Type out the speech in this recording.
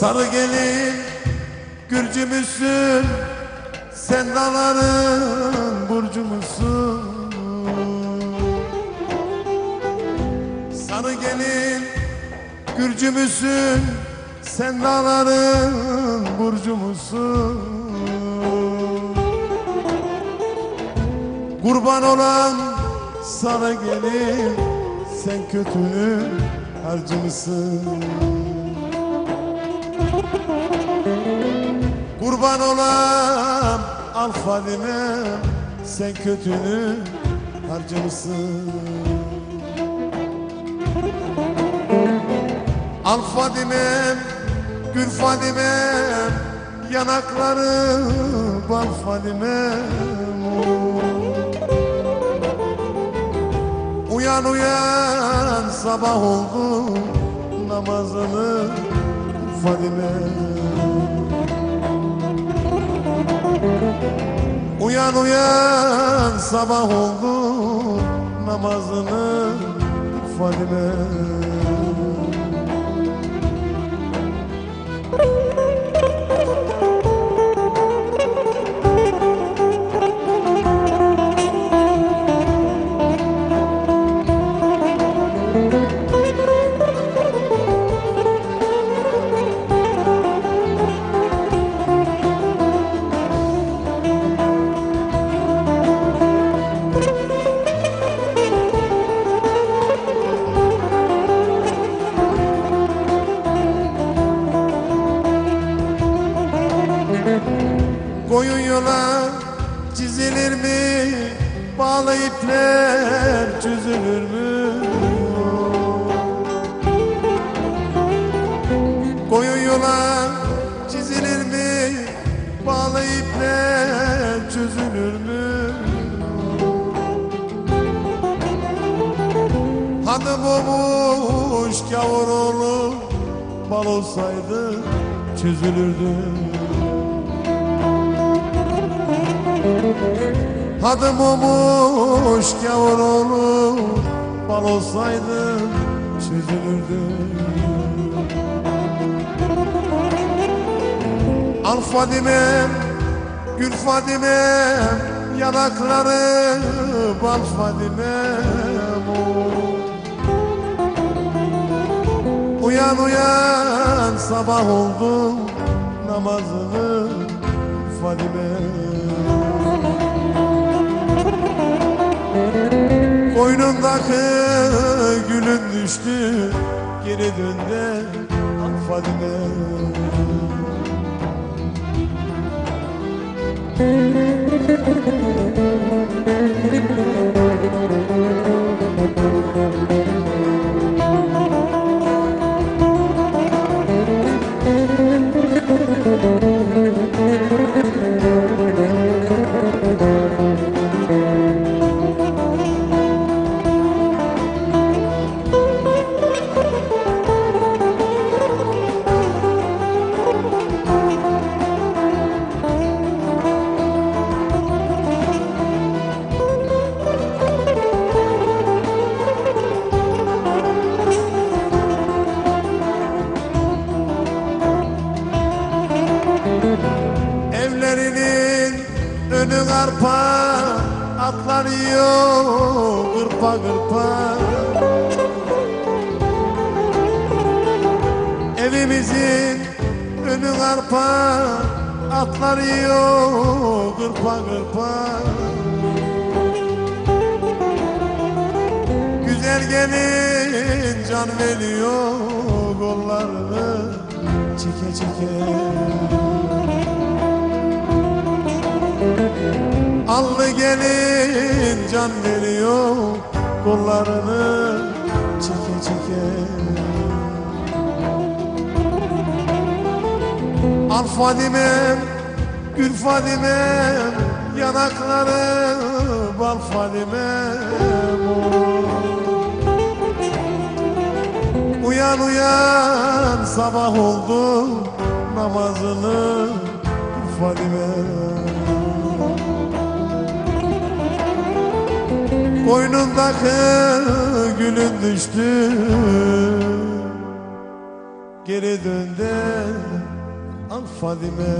Sarı gelin Gürcü müsün Sen dağların burcu musun Sarı gelin Gürcü müsün Sen dağların burcu musun Kurban olan sana gelin Sen kötünün harcı mısın Kurban olan al Sen kötünün harcı mısın Al Fadime'm, Gül Fadime'm Yanakları bal Fadime'm Uyan uyan sabah oldu namazını Fadime Uyan uyan sabah oldu namazını Fadime yola çizilir mi? Bağlı ipler çözülür mü? Koyun yola çizilir mi? Bağlı ipler çözülür mü? Hanım olmuş gavur oğlu Bal olsaydı çözülürdü Adım olmuş gavur oğlu Bal olsaydı çözülürdü. Al Fadime'm, Gül Fadime'm Yanakları bal Fadime'm Uyan uyan sabah oldu namazını Fadime'm Boynundaki gülün düştü. Geri dön de al Fadime önü arpa Atlar yiyor gırpa gırpa. Evimizin önü arpa Atlar yiyor gırpa gırpa. Güzel gelin can veriyor Kollarını çeke çeke gelin can veriyor Kollarını çeke çeke. Al Fadime'm, Gül Fadime'm Yanakları bal Fadime'm. Uyan uyan sabah oldu namazını Fadime'm Boynundaki gülün düştü. Geri dön de Al Fadime